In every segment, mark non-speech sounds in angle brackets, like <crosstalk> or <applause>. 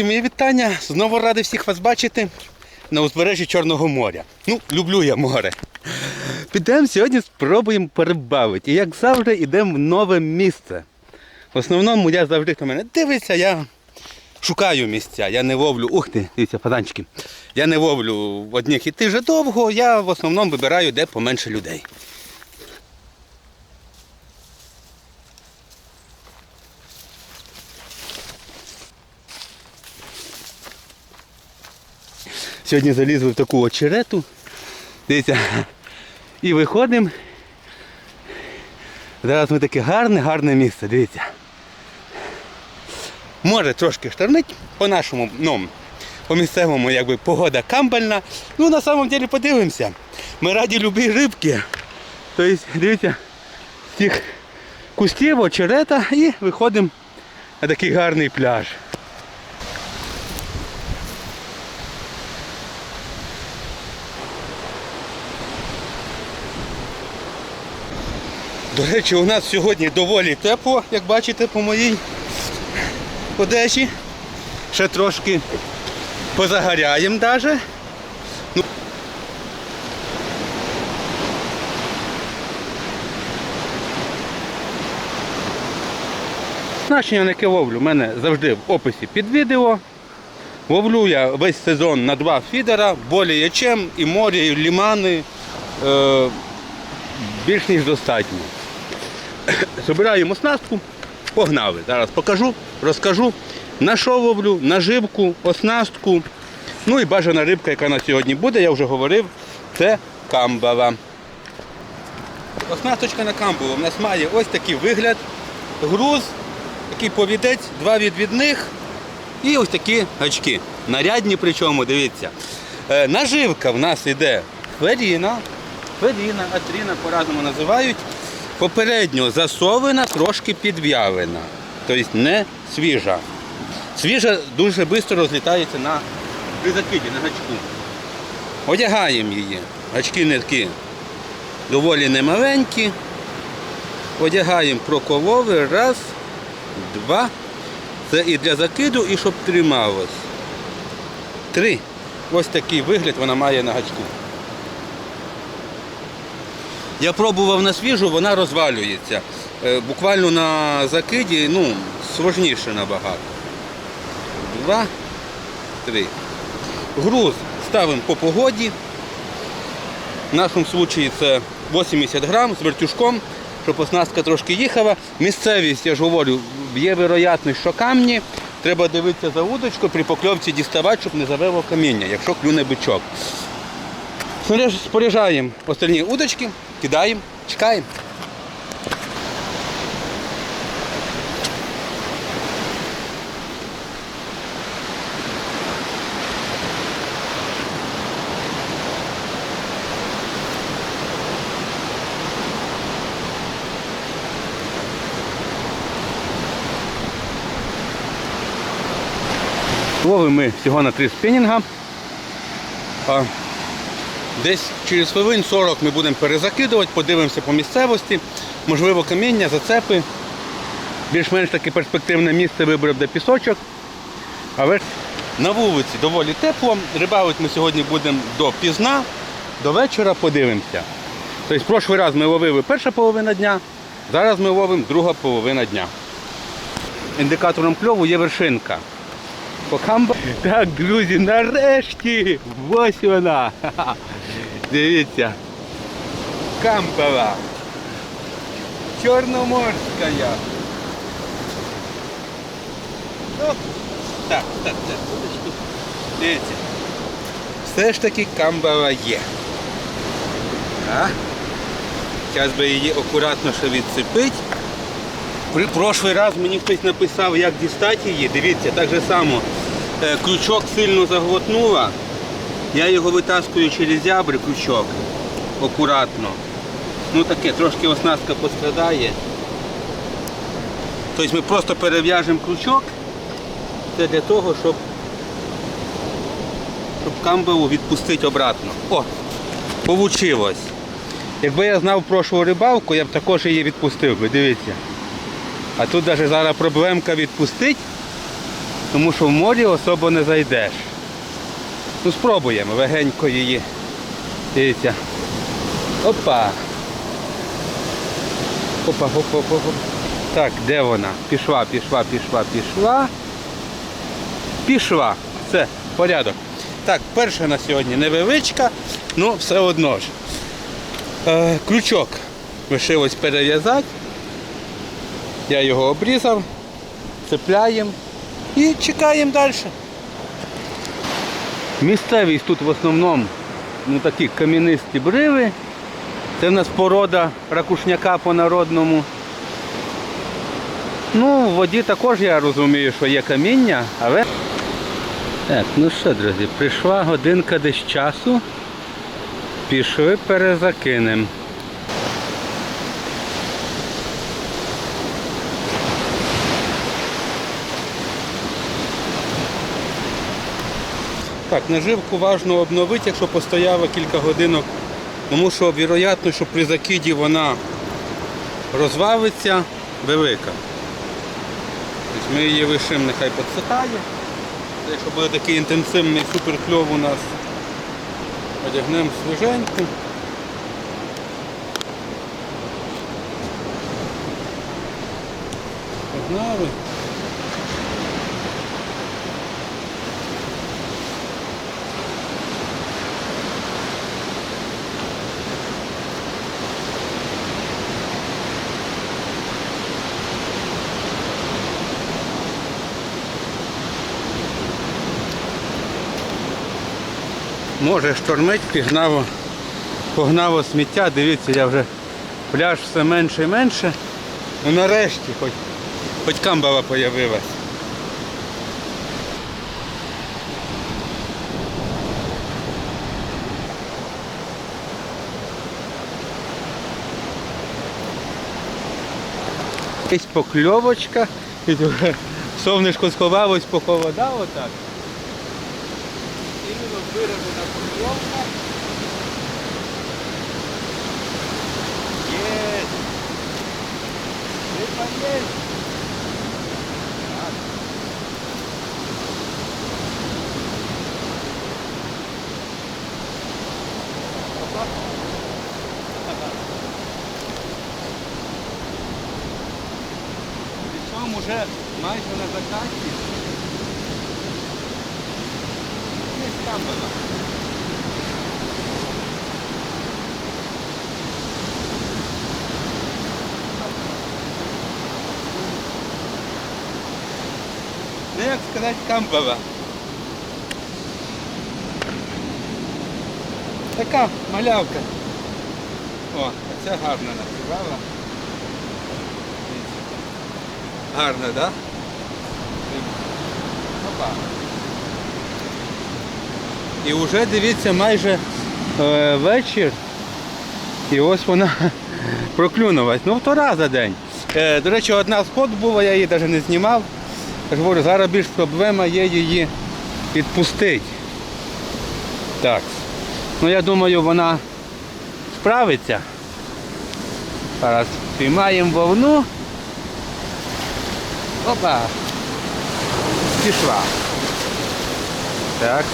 Друзі, мої вітання. Знову радий всіх вас бачити на узбережжі Чорного моря. Ну, люблю я море. Підемо сьогодні спробуємо перебавити. І як завжди, йдемо в нове місце. В основному я завжди, хто мене дивиться, я шукаю місця. Я не ловлю. Ух ти, дивіться, фаданчики. Я не ловлю одних і тих же довго, я в основному вибираю, де поменше людей. Сьогодні залізли в таку очерету. Дивіться. І виходимо. Зараз ми таке гарне, гарне місце, дивіться. Може трошки штормить по нашому, ну, по місцевому якби погода камбальна. Ну на самом деле подивимося. Ми раді любі рибки. Тобто, дивіться, з цих кустів, очерета і виходимо на такий гарний пляж. До речі, у нас сьогодні доволі тепло, як бачите по моїй одежі. Ще трошки позагоряємо навіть. Ну. Значення, на яке ловлю, в мене завжди в описі під відео. Ловлю я весь сезон на два фідера, боліє чим, і море, і лімани. Е, більш ніж достатньо. Збираємо оснастку, погнали. Зараз покажу, розкажу, на що ловлю, наживку, оснастку. Ну і бажана рибка, яка на сьогодні буде, я вже говорив, це камбала. Оснасточка на камбалу в нас має ось такий вигляд. Груз, такий повідець, два відвідних і ось такі гачки. Нарядні причому, дивіться. Е, наживка в нас йде феріна, феріна, атріна по-разному називають. Попередньо засована, трошки підв'явена. Тобто не свіжа. Свіжа дуже швидко розлітається на при закиді, на гачку. Одягаємо її. Гачки нитки доволі немаленькі. Одягаємо проколови. Раз, два. Це і для закиду, і щоб трималось. Три. Ось такий вигляд вона має на гачку. Я пробував на свіжу, вона розвалюється. Е, Буквально на закиді, ну, сложніше набагато. Два, три. Груз ставимо по погоді. В нашому випадку це 80 грам з вертюшком, щоб оснастка трошки їхала. Місцевість, я ж говорю, є вероятність, що камні. Треба дивитися за удочку, при покльовці діставати, щоб не завело каміння, якщо клюне бичок. Споряджаємо остальні удочки, кидаємо, чекаємо. Ловимо ми всього на три спінінга. Десь через хвилин 40 ми будемо перезакидувати, подивимося по місцевості, можливо, каміння, зацепи. Більш-менш таке перспективне місце вибрав де пісочок. Але на вулиці доволі тепло. Рибалити ми сьогодні будемо до пізна, до вечора подивимося. Тобто, прошлий раз ми ловили перша половина дня, зараз ми ловимо друга половина дня. Індикатором кльову є вершинка. Покамба. Так, друзі, нарешті! Ось вона. <laughs> Дивіться. Камбала. Чорноморська. Ну, так, так, так. Дивіться. Все ж таки камбала є. Зараз би її акуратно ще відцепити. При прошлий раз мені хтось написав, як дістати її. Дивіться, так же само. Е, Крючок сильно заглотнула. Я його витаскую через ябри, крючок. Акуратно. Ну таке, трошки оснастка пострадає. Тобто ми просто перев'яжемо крючок. Це для того, щоб, щоб камбалу відпустити обратно. О, Получилось. Якби я знав прошлу рибалку, я б також її відпустив би, дивіться. А тут навіть зараз проблемка відпустити. тому що в морі особо не зайдеш. Ну спробуємо легенько її. Дивіться. Опа. Опа, опа, опа. Так, де вона? Пішла, пішла, пішла, пішла. Пішла. Все, порядок. Так, перша на сьогодні невеличка, ну все одно ж. Е, крючок лишилось перев'язати. Я його обрізав, цепляємо і чекаємо далі. Місцевість тут в основному ну, такі кам'янисті бриви. Це в нас порода ракушняка по народному. Ну, в воді також я розумію, що є каміння, але. Так, ну що, друзі, прийшла годинка десь часу. Пішли перезакинемо. Так, наживку важливо обновити, якщо постояла кілька годинок, тому що вірогідно, що при закиді вона розвалиться велика. Тобто ми її лишимо, нехай підсихає. Якщо буде такий інтенсивний суперкльов у нас, одягнемо свіженьку. Погнали. Може штормить, пігнало, погнало сміття, дивіться, я вже пляж все менше і менше. Ну нарешті хоч, хоч камбала появилась. Якась покльовочка, і сонечко сховалось, похолодало так. Іменно виражена покльовка. Є. Риба є. Так. Опа. Ага. Причому вже майже на закаті. Вона. Ну, як сказати, камбала. Така малявка. О, а ця гарна накривала. Гарна, так? Да? Опа. І вже дивіться майже е, вечір. І ось вона <laughs> проклюнулась. Ну, втора за день. Е, до речі, одна сход була, я її навіть не знімав. Я ж говорю, зараз більш проблема є її відпустити. Так. Ну я думаю, вона справиться. Зараз піймаємо вовну. Опа. Пішла. Так.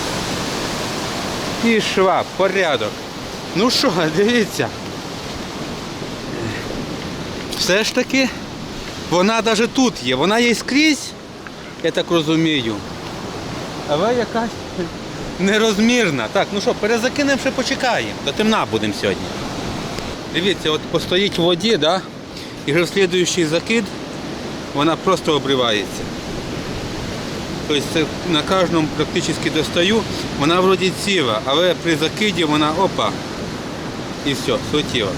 Пішла, порядок. Ну що, дивіться. Все ж таки, вона навіть тут є. Вона є скрізь, я так розумію. Але якась нерозмірна. Так, ну що, перезакинемо, ще почекаємо. До темна будемо сьогодні. Дивіться, от постоїть в воді, да? і вже в слідуючий закид вона просто обривається. Тобто на кожному практично достаю, вона вроді ціла, але при закиді вона опа. І все, слетіла.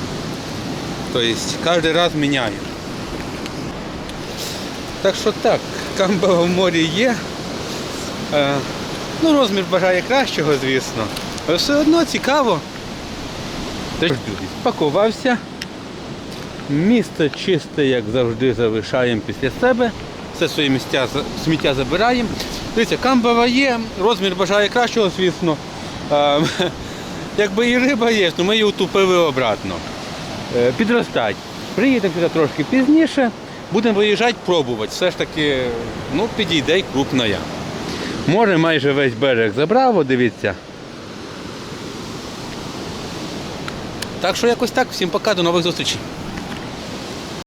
Тобто кожен раз міняю. Так що так, камба в морі є. Е, ну, розмір бажає кращого, звісно. Але все одно цікаво. Спакувався. Місце чисте, як завжди, залишаємо після себе. Все свої місця, сміття забираємо. Дивіться, камбала є, розмір бажає кращого, звісно. А, <laughs> якби і риба є, то ми її утупили обратно. Е, Підростать. Приїдемо сюди трошки пізніше. Будемо виїжджати, пробувати. Все ж таки, ну, підійде й крупна. Море майже весь берег забрав, дивіться. Так що якось так. Всім пока, до нових зустрічей.